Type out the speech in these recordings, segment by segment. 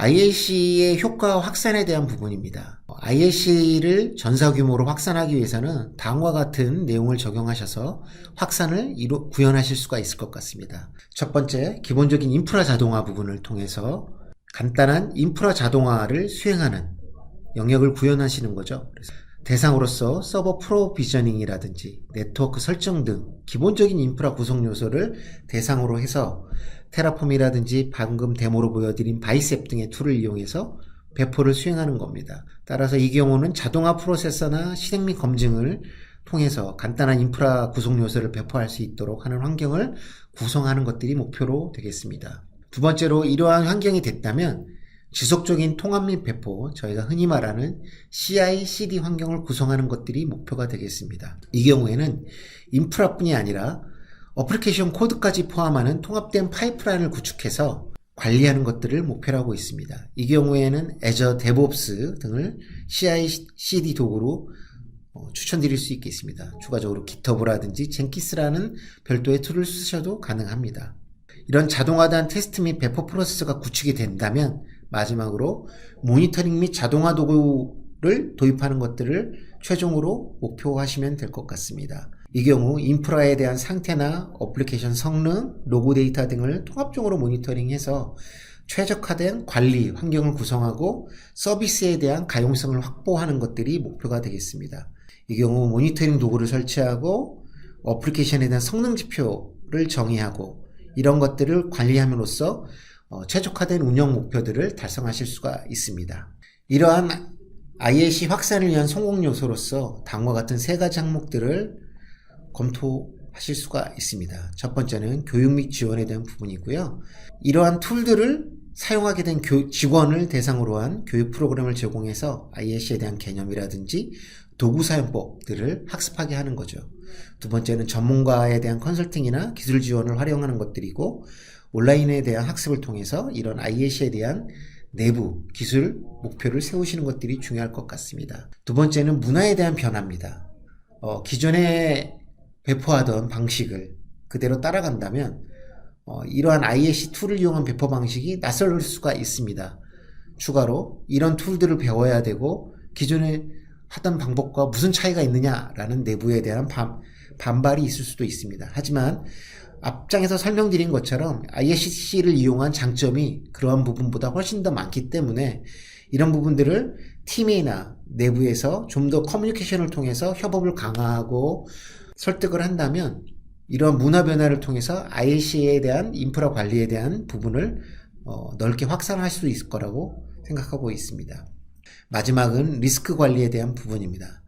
IAC의 효과 확산에 대한 부분입니다. IAC를 전사 규모로 확산하기 위해서는 다음과 같은 내용을 적용하셔서 확산을 이루, 구현하실 수가 있을 것 같습니다. 첫 번째, 기본적인 인프라 자동화 부분을 통해서 간단한 인프라 자동화를 수행하는 영역을 구현하시는 거죠. 대상으로서 서버 프로비저닝이라든지 네트워크 설정 등 기본적인 인프라 구성 요소를 대상으로 해서 테라폼이라든지 방금 데모로 보여드린 바이셉 등의 툴을 이용해서 배포를 수행하는 겁니다. 따라서 이 경우는 자동화 프로세서나 실행 및 검증을 통해서 간단한 인프라 구성 요소를 배포할 수 있도록 하는 환경을 구성하는 것들이 목표로 되겠습니다. 두 번째로 이러한 환경이 됐다면 지속적인 통합 및 배포, 저희가 흔히 말하는 CI/CD 환경을 구성하는 것들이 목표가 되겠습니다. 이 경우에는 인프라뿐이 아니라 어플리케이션 코드까지 포함하는 통합된 파이프라인을 구축해서 관리하는 것들을 목표로 하고 있습니다. 이 경우에는 Azure DevOps 등을 CI/CD 도구로 어, 추천드릴 수 있겠습니다. 추가적으로 GitHub라든지 젠키스라는 별도의 툴을 쓰셔도 가능합니다. 이런 자동화된 테스트 및 배포 프로세스가 구축이 된다면 마지막으로 모니터링 및 자동화 도구를 도입하는 것들을 최종으로 목표하시면 될 것 같습니다. 이 경우 인프라에 대한 상태나 어플리케이션 성능, 로그 데이터 등을 통합적으로 모니터링해서 최적화된 관리 환경을 구성하고 서비스에 대한 가용성을 확보하는 것들이 목표가 되겠습니다. 이 경우 모니터링 도구를 설치하고 어플리케이션에 대한 성능 지표를 정의하고 이런 것들을 관리함으로써 어, 최적화된 운영 목표들을 달성하실 수가 있습니다. 이러한 IAC 확산을 위한 성공 요소로서 다음과 같은 세 가지 항목들을 검토하실 수가 있습니다. 첫 번째는 교육 및 지원에 대한 부분이고요. 이러한 툴들을 사용하게 된 교, 직원을 대상으로 한 교육 프로그램을 제공해서 IAC에 대한 개념이라든지 도구 사용법들을 학습하게 하는 거죠. 두 번째는 전문가에 대한 컨설팅이나 기술 지원을 활용하는 것들이고 온라인에 대한 학습을 통해서 이런 IAC에 대한 내부 기술 목표를 세우시는 것들이 중요할 것 같습니다. 두 번째는 문화에 대한 변화입니다. 어, 기존에 배포하던 방식을 그대로 따라간다면 어, 이러한 IAC 툴을 이용한 배포 방식이 낯설 수가 있습니다. 추가로 이런 툴들을 배워야 되고 기존에 하던 방법과 무슨 차이가 있느냐라는 내부에 대한 반, 반발이 있을 수도 있습니다. 하지만 앞장에서 설명드린 것처럼 ISC를 이용한 장점이 그러한 부분보다 훨씬 더 많기 때문에 이런 부분들을 팀이나 내부에서 좀 더 커뮤니케이션을 통해서 협업을 강화하고 설득을 한다면 이러한 문화 변화를 통해서 IC에 대한 인프라 관리에 대한 부분을 어, 넓게 확산할 수 있을 거라고 생각하고 있습니다. 마지막은 리스크 관리에 대한 부분입니다.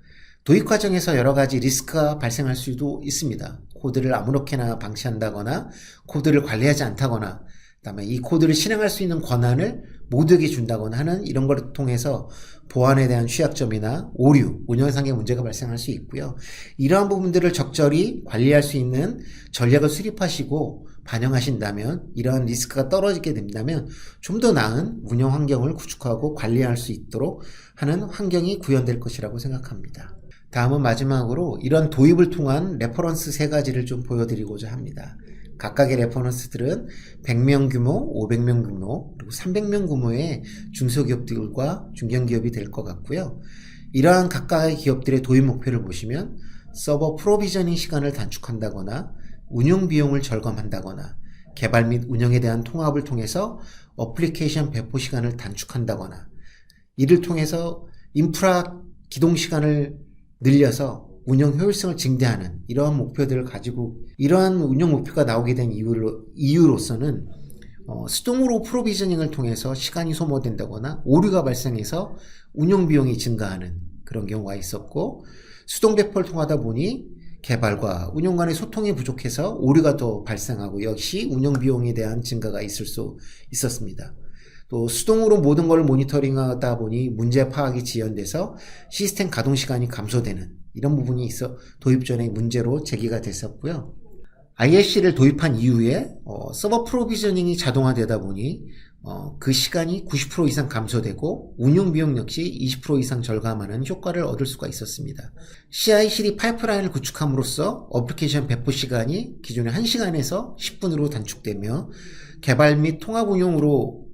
도입 과정에서 여러 가지 리스크가 발생할 수도 있습니다. 코드를 아무렇게나 방치한다거나 코드를 관리하지 않다거나 그다음에 이 코드를 실행할 수 있는 권한을 모두에게 준다거나 하는 이런 것을 통해서 보안에 대한 취약점이나 오류, 운영상의 문제가 발생할 수 있고요. 이러한 부분들을 적절히 관리할 수 있는 전략을 수립하시고 반영하신다면 이러한 리스크가 떨어지게 된다면 좀 더 나은 운영 환경을 구축하고 관리할 수 있도록 하는 환경이 구현될 것이라고 생각합니다. 다음은 마지막으로 이런 도입을 통한 레퍼런스 세 가지를 좀 보여드리고자 합니다. 각각의 레퍼런스들은 100명 규모, 500명 규모, 그리고 300명 규모의 중소기업들과 중견기업이 될 것 같고요. 이러한 각각의 기업들의 도입 목표를 보시면 서버 프로비저닝 시간을 단축한다거나 운영 비용을 절감한다거나 개발 및 운영에 대한 통합을 통해서 어플리케이션 배포 시간을 단축한다거나 이를 통해서 인프라 기동 시간을 늘려서 운영 효율성을 증대하는 이러한 목표들을 가지고 이러한 운영 목표가 나오게 된 이유로, 이유로서는 어, 수동으로 프로비저닝을 통해서 시간이 소모된다거나 오류가 발생해서 운영 비용이 증가하는 그런 경우가 있었고 수동 배포를 통하다 보니 개발과 운영 간의 소통이 부족해서 오류가 더 발생하고 역시 운영 비용에 대한 증가가 있을 수 있었습니다. 또 수동으로 모든 걸 모니터링하다 보니 문제 파악이 지연돼서 시스템 가동 시간이 감소되는 이런 부분이 있어 도입 전에 문제로 제기가 됐었고요. ISC를 도입한 이후에 어, 서버 프로비저닝이 자동화되다 보니 어, 그 시간이 90% 이상 감소되고 운용 비용 역시 20% 이상 절감하는 효과를 얻을 수가 있었습니다. CI/CD 파이프라인을 구축함으로써 어플리케이션 배포 시간이 기존의 1시간에서 10분으로 단축되며 개발 및 통합 운용으로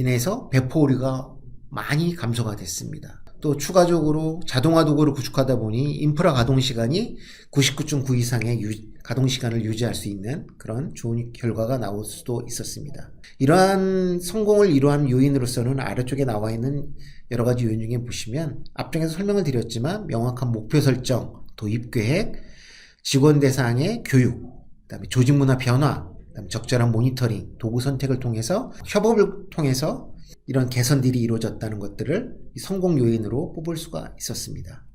인해서 배포 오류가 많이 감소가 됐습니다. 또 추가적으로 자동화 도구를 구축하다 보니 인프라 가동 시간이 99.9 이상의 유- 가동 시간을 유지할 수 있는 그런 좋은 결과가 나올 수도 있었습니다. 이러한 성공을 이루한 요인으로서는 아래쪽에 나와 있는 여러 가지 요인 중에 보시면 앞쪽에서 설명을 드렸지만 명확한 목표 설정, 도입 계획, 직원 대상의 교육, 그다음에 조직 문화 변화, 적절한 모니터링, 도구 선택을 통해서 협업을 통해서 이런 개선들이 이루어졌다는 것들을 이 성공 요인으로 뽑을 수가 있었습니다.